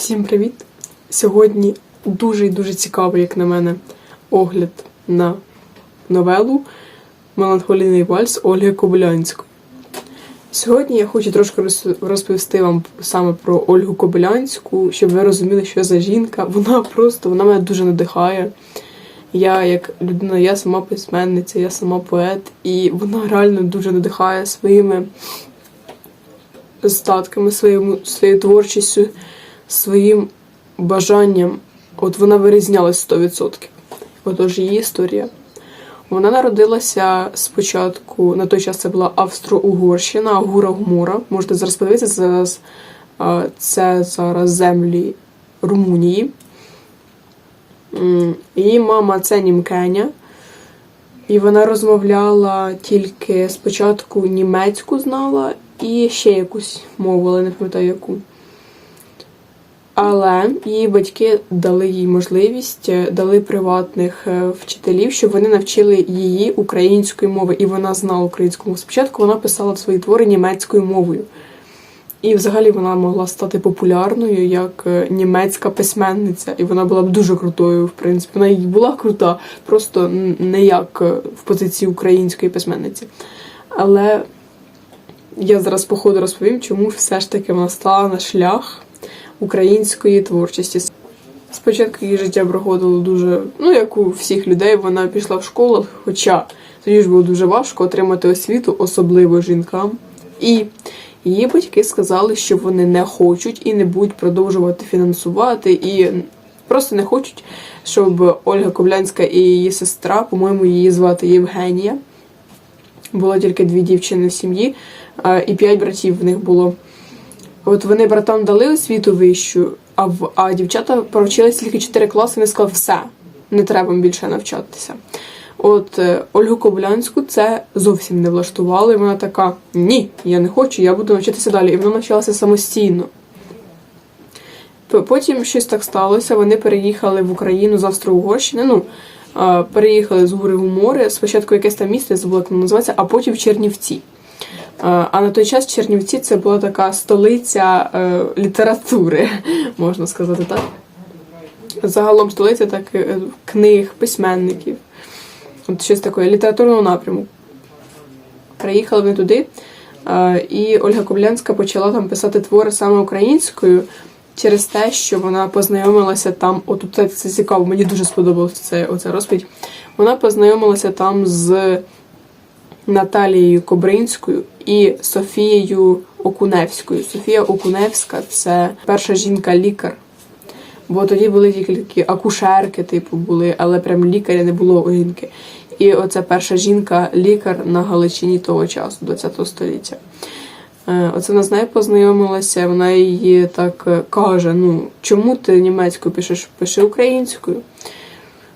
Всім привіт! Сьогодні дуже і дуже цікавий, як на мене, огляд на новелу Меланхолійний вальс Ольги Кобилянської. Сьогодні я хочу трошки розповісти вам саме про Ольгу Кобилянську, щоб ви розуміли, що за жінка. Вона просто вона мене дуже надихає. Я як людина, я сама письменниця, я сама поет, і вона реально дуже надихає своїми статками, своїм, своєю творчістю, своїм бажанням. От вона вирізнялась 100%. Отож, її історія. Вона народилася спочатку, на той час це була Австро-Угорщина, Гура Гумора. Можете зараз подивитися, зараз, це зараз землі Румунії. Її мама це німкеня. І вона розмовляла тільки спочатку німецьку знала і ще якусь мову, але не пам'ятаю яку. Але її батьки дали їй можливість, е, дали приватних е, вчителів, щоб вони навчили її української мови, і вона знала українську мову. Спочатку вона писала свої твори німецькою мовою. І взагалі вона могла стати популярною як е, німецька письменниця, і вона була б дуже крутою, в принципі. Вона і була крута, просто не як в позиції української письменниці. Але я зараз по ходу розповім, чому все ж таки вона стала на шлях української творчості. Спочатку її життя проходило дуже, ну як у всіх людей, вона пішла в школу, хоча тоді ж було дуже важко отримати освіту, особливо жінкам. І її батьки сказали, що вони не хочуть і не будуть продовжувати фінансувати, і просто не хочуть, щоб Ольга Ковлянська і її сестра, по-моєму, її звати Євгенія. Було тільки дві дівчини в сім'ї, і п'ять братів в них було. От вони братам дали освіту вищу, а в а дівчата провчилися тільки 4 класи, вони сказали, все, не треба більше навчатися. От е, Ольгу Кобилянську це зовсім не влаштувало, і вона така: ні, я не хочу, я буду навчатися далі. І вона навчалася самостійно. Потім щось так сталося. Вони переїхали в Україну з Австро-Угорщини. Ну, е, переїхали з Гури Гумори. Спочатку якесь там забула, як називається, а потім в Чернівці. А на той час Чернівці це була така столиця е, літератури, можна сказати так. Загалом столиця так, е, книг, письменників. От щось таке літературного напряму. Приїхали вони туди, е, і Ольга Коблянська почала там писати твори саме українською через те, що вона познайомилася там. От це, цікаво, мені дуже сподобалося це, оця розповідь. Вона познайомилася там з Наталією Кобринською і Софією Окуневською. Софія Окуневська це перша жінка-лікар. Бо тоді були тільки акушерки, типу, були, але прям лікаря не було у жінки. І оця перша жінка-лікар на Галичині того часу, 20 століття. Е, Оце вона з нею познайомилася, вона її так е, каже: ну, чому ти німецькою пишеш, пиши українською.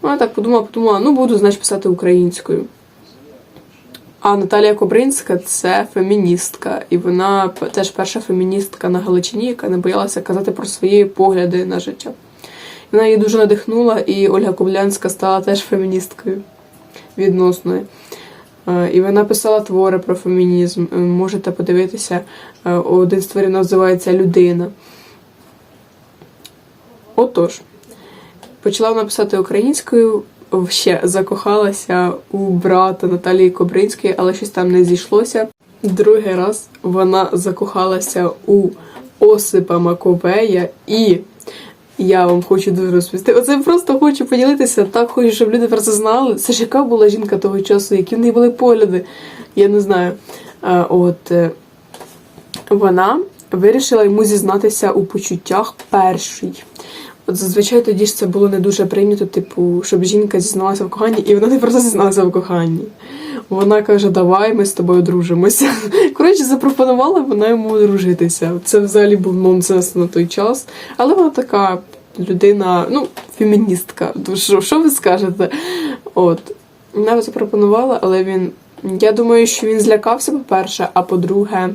Вона так подумала, подумала, ну буду, значить, писати українською. А Наталія Кобринська це феміністка, і вона теж перша феміністка на Галичині, яка не боялася казати про свої погляди на життя. Вона її дуже надихнула, і Ольга Коблянська стала теж феміністкою відносною. Е, І вона писала твори про фемінізм. Е, Можете подивитися, е, один з творів називається Людина. Отож, почала вона писати українською, ще закохалася у брата Наталії Кобринської, але щось там не зійшлося. Другий раз вона закохалася у Осипа Маковея і. Я вам хочу дуже розповісти. Оце просто хочу поділитися. Так хочу, щоб люди про це знали. Це ж яка була жінка того часу, які в неї були погляди. Я не знаю. А, от е, вона вирішила йому зізнатися у почуттях першій. От зазвичай тоді ж це було не дуже прийнято, типу, щоб жінка зізналася в коханні, і вона не просто зізналася в коханні. Вона каже, давай ми з тобою дружимося. Коротше, запропонувала вона йому одружитися. Це взагалі був нонсенс на той час. Але вона така людина, ну, феміністка. Що, що ви скажете? От. Вона запропонувала, але він. Я думаю, що він злякався, по-перше, а по-друге,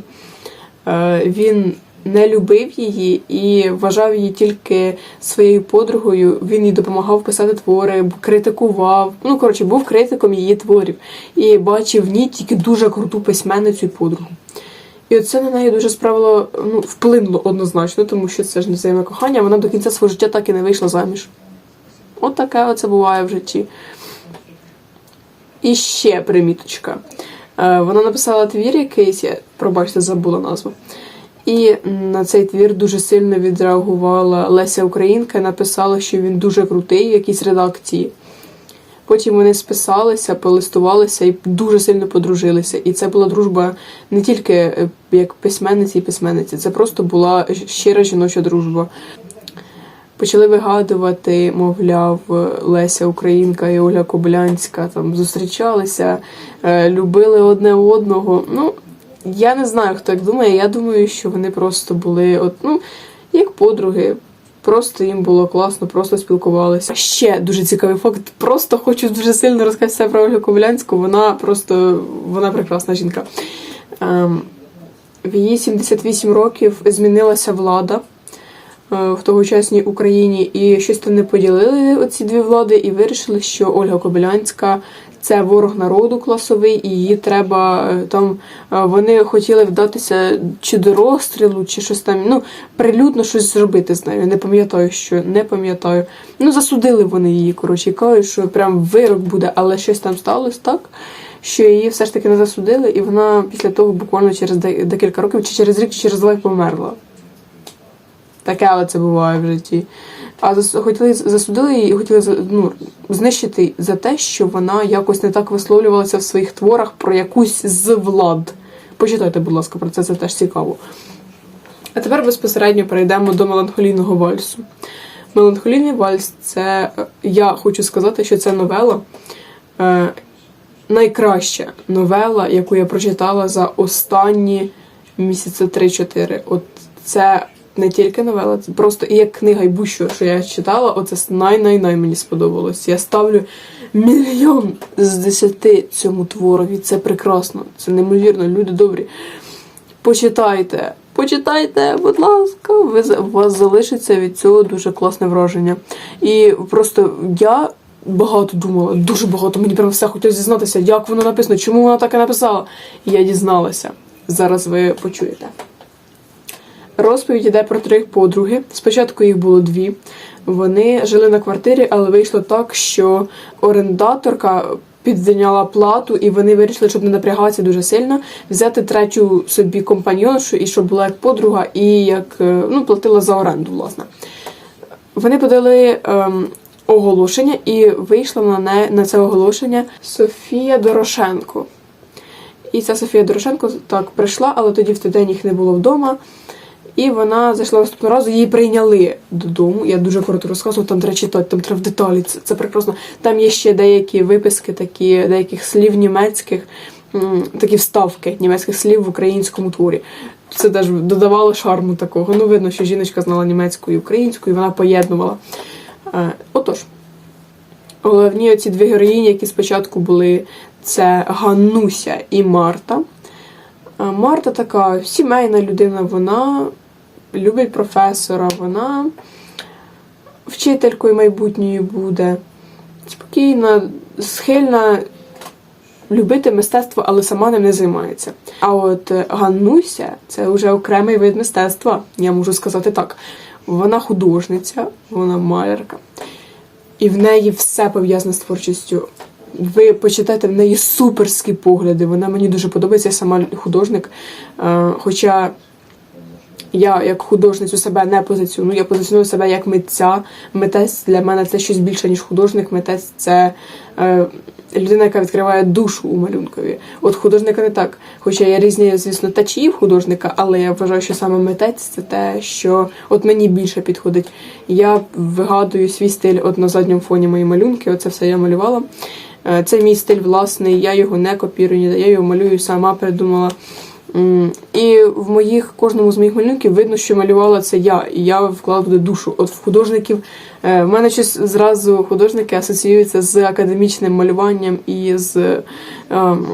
е, він не любив її і вважав її тільки своєю подругою. Він їй допомагав писати твори, критикував. Ну, коротше, був критиком її творів і бачив в ній тільки дуже круту письменницю і подругу. І оце на неї дуже справило, ну, вплинуло однозначно, тому що це ж не взаємне кохання, вона до кінця свого життя так і не вийшла заміж. От таке оце буває в житті. І ще приміточка. Е, Вона написала твір якийсь, я пробачте, забула назву. І на цей твір дуже сильно відреагувала Леся Українка написала, що він дуже крутий в якійсь редакції. Потім вони списалися, полистувалися і дуже сильно подружилися. І це була дружба не тільки е, як письменниці і письменниці, це просто була щира жіноча дружба. Почали вигадувати, мовляв, Леся Українка і Ольга Коблянська там зустрічалися, е, любили одне одного. Ну, я не знаю, хто як думає. Я думаю, що вони просто були от, ну, як подруги. Просто їм було класно, просто спілкувалися. Ще дуже цікавий факт. Просто хочу дуже сильно розказати про Ольгу Коблянську. Вона просто вона прекрасна жінка. Ем, в її 78 років змінилася влада е, в тогочасній Україні, і щось там не поділили оці дві влади, і вирішили, що Ольга Кобилянська це ворог народу класовий, і її треба е, там. е, Вони хотіли вдатися чи до розстрілу, чи щось там. Ну, прилюдно щось зробити з нею. Не пам'ятаю, що не пам'ятаю. Ну, засудили вони її, коротше, і кажуть, що прям вирок буде, але щось там сталося так. Що її все ж таки не засудили, і вона після того буквально через декілька років, чи через рік, чи через два померла. Таке але це буває в житті. А хотіли засудили її і хотіли ну, знищити за те, що вона якось не так висловлювалася в своїх творах про якусь з влад. Почитайте, будь ласка, про це, це теж цікаво. А тепер безпосередньо перейдемо до меланхолійного вальсу. Меланхолійний вальс це е, я хочу сказати, що це новела. Е, найкраща новела, яку я прочитала за останні місяці 3-4. От це не тільки новела, це просто і як книга, і будь-що, що я читала, оце най-най-най мені сподобалось. Я ставлю мільйон з десяти цьому творові. Це прекрасно, це неймовірно, люди добрі. Почитайте, почитайте, будь ласка, ви у вас залишиться від цього дуже класне враження. І просто я багато думала, дуже багато. Мені прям все хотілося дізнатися, як воно написано, чому вона так і написала. І я дізналася. Зараз ви почуєте. Розповідь йде про трьох подруги. Спочатку їх було дві. Вони жили на квартирі, але вийшло так, що орендаторка підзайняла плату, і вони вирішили, щоб не напрягатися дуже сильно, взяти третю собі компаньоншу, і щоб була як подруга, і як е, ну, платила за оренду, власне. Вони подали ем, оголошення, і вийшла на, не, на це оголошення Софія Дорошенко. І ця Софія Дорошенко так прийшла, але тоді в той день їх не було вдома. І вона зайшла наступного разу, її прийняли додому. Я дуже коротко розказую, там треба читати, там треба в деталі. Це, це прекрасно. Там є ще деякі виписки, такі деяких слів німецьких, такі вставки німецьких слів в українському творі. Це теж додавало шарму такого. Ну, видно, що жіночка знала німецьку і українську, і вона поєднувала. Е, Отож, головні оці дві героїні, які спочатку були, це Ганнуся і Марта. Марта така сімейна людина, вона любить професора, вона вчителькою майбутньою буде, спокійна, схильна любити мистецтво, але сама ним не займається. А от Ганнуся це вже окремий вид мистецтва, я можу сказати так. Вона художниця, вона малярка. І в неї все пов'язане з творчістю. Ви почитайте в неї суперські погляди. Вона мені дуже подобається, я сама художник. Е, Хоча я як художницю себе не позиціоную, я позиціоную себе як митця. Митець для мене це щось більше, ніж художник. Митець це е, людина, яка відкриває душу у малюнкові. От художника не так. Хоча є різні, звісно, течії художника, але я вважаю, що саме митець це те, що от мені більше підходить. Я вигадую свій стиль от на задньому фоні мої малюнки. Оце все я малювала. Е, Це мій стиль власний, я його не копірую, я його малюю сама придумала. І в моїх кожному з моїх малюнків видно, що малювала це я, і я вклала туди душу. От в художників е, в мене щось зразу художники асоціюються з академічним малюванням і з, ем,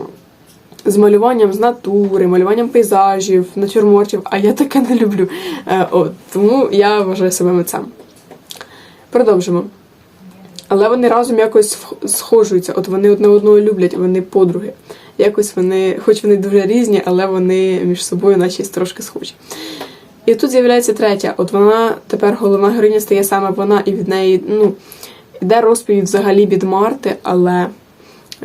з малюванням з натури, малюванням пейзажів, натюрмортів, а я таке не люблю. Е, От, тому я вважаю себе митцем. Продовжимо. Але вони разом якось схожуються. От вони одне одного люблять, вони подруги. Якось вони, хоч вони дуже різні, але вони між собою наче трошки схожі. І тут з'являється третя. От вона тепер головна героїня стає саме вона, і від неї ну, йде розповідь взагалі від Марти, але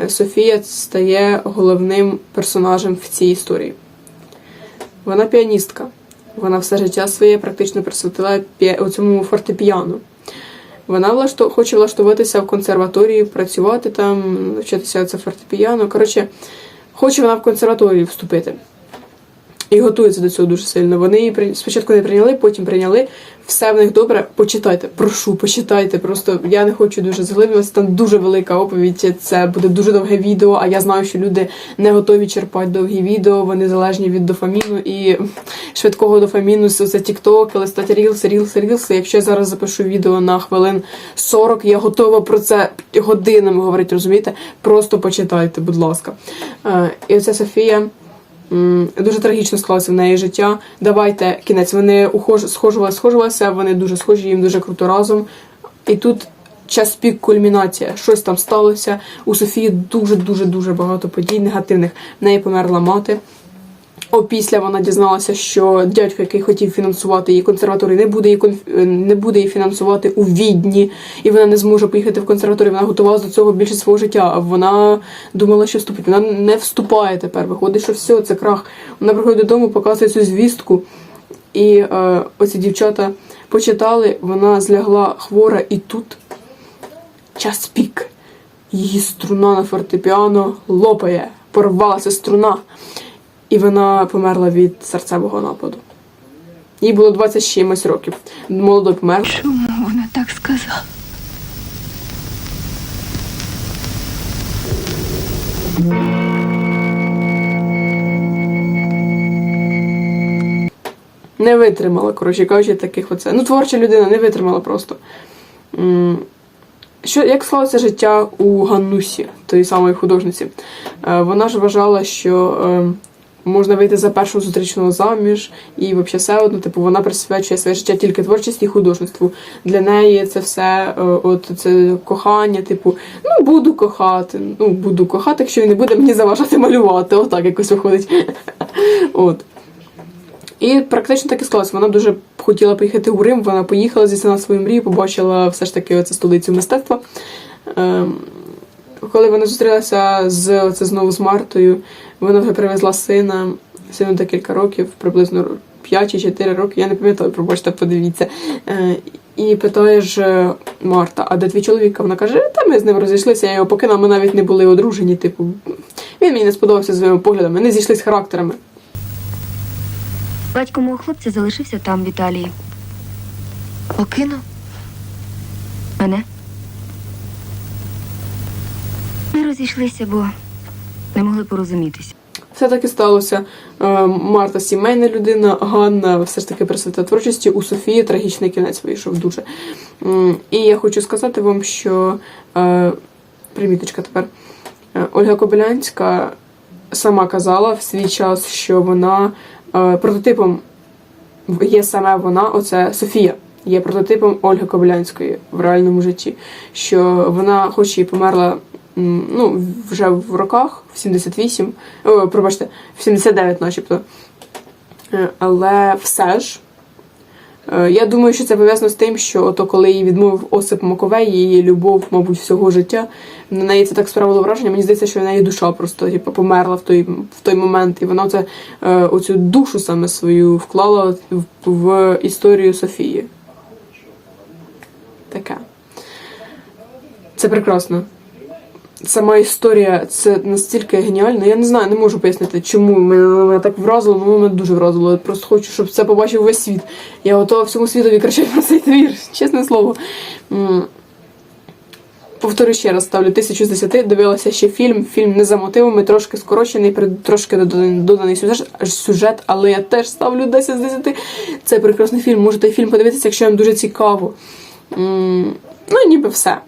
е, Софія стає головним персонажем в цій історії. Вона піаністка. Вона все життя своє практично присвятила пі- цьому фортепіано. Вона влашто... хоче влаштуватися в консерваторію, працювати там, навчатися це фортепіано. Коротше, хоче вона в консерваторію вступити. І готується до цього дуже сильно. Вони її спочатку не прийняли, потім прийняли. Все в них добре. Почитайте, прошу, почитайте. Просто я не хочу дуже заглиблюватися. Там дуже велика оповідь. Це буде дуже довге відео. А я знаю, що люди не готові черпати довгі відео. Вони залежні від дофаміну і швидкого дофаміну. Це TikTok, листати рілси, рілси, рілси. Якщо я зараз запишу відео на хвилин 40, я готова про це годинами говорити. Розумієте? Просто почитайте, будь ласка. Е, І оця Софія. Дуже трагічно склалося в неї життя. Давайте кінець. Вони схожувалися, схожувалися, вони дуже схожі, їм дуже круто разом. І тут час пік кульмінація. Щось там сталося. У Софії дуже дуже дуже багато подій негативних. В неї померла мати. Опісля вона дізналася, що дядько, який хотів фінансувати її консерваторію, не буде її е, не буде її фінансувати у Відні, і вона не зможе поїхати в консерваторію. Вона готувалася до цього більше свого життя. А вона думала, що вступить. Вона не вступає тепер. Виходить, що все, це крах. Вона приходить додому, показує цю звістку, і е, оці дівчата почитали. Вона злягла хвора, і тут час пік. Її струна на фортепіано лопає, порвалася струна. І вона померла від серцевого нападу. Їй було 20 чимось років. Молодой помер. Чому вона так сказала? Не витримала, коротше кажучи, таких оце. Ну, творча людина не витримала просто. Що, як склалося життя у Ганнусі, тої самої художниці? Е, Вона ж вважала, що е, можна вийти за першого зустрічного заміж, і взагалі все одно, типу, вона присвячує своє життя тільки творчості і художництву. Для неї це все, е, от це кохання, типу, ну буду кохати, ну буду кохати, якщо він не буде мені заважати малювати. Отак якось виходить. От. І практично так і склалося. Вона дуже хотіла поїхати у Рим, вона поїхала, здійснила свою мрію, побачила все ж таки оце столицю мистецтва. Ем, коли вона зустрілася з оце знову з Мартою, вона вже привезла сина, сину декілька років, приблизно 5 чи 4 роки, я не пам'ятаю, пробачте, подивіться. Е, і питає ж е, Марта, а де твій чоловік? Вона каже, та ми з ним розійшлися, я його покинула, ми навіть не були одружені. Типу, він мені не сподобався своїми поглядами, не зійшлися характерами. Батько мого хлопця залишився там, в Італії. Покинув. Мене. Ми розійшлися, бо не могли порозумітися. Все таки сталося. Е, Марта сімейна людина, Ганна все ж таки присвята творчості. У Софії трагічний кінець вийшов дуже. І я хочу сказати вам, що е, приміточка тепер. Е, Ольга Кобилянська сама казала в свій час, що вона прототипом є саме вона, оце Софія. Є прототипом Ольги Кобилянської в реальному житті. Що вона, хоч і померла ну, вже в роках, в 78, о, пробачте, в 79 начебто. Е, Але все ж, е, я думаю, що це пов'язано з тим, що ото коли її відмовив Осип Маковей, її любов, мабуть, всього життя, на неї це так справило враження. Мені здається, що в неї душа просто типу, померла в той, в той момент. І вона це, е, оцю душу саме свою вклала в, в історію Софії. Таке. Це прекрасно. Сама історія це настільки геніально. Я не знаю, не можу пояснити, чому мене, так вразило, але мене дуже вразило. Я просто хочу, щоб це побачив весь світ. Я готова всьому світові кричати про цей твір, чесне слово. Повторю ще раз, ставлю тисячу з десяти. Дивилася ще фільм. Фільм не за мотивами, трошки скорочений, трошки доданий, сюжет, але я теж ставлю 10 з 10. Це прекрасний фільм. Можете фільм подивитися, якщо вам дуже цікаво. Ну, ніби все.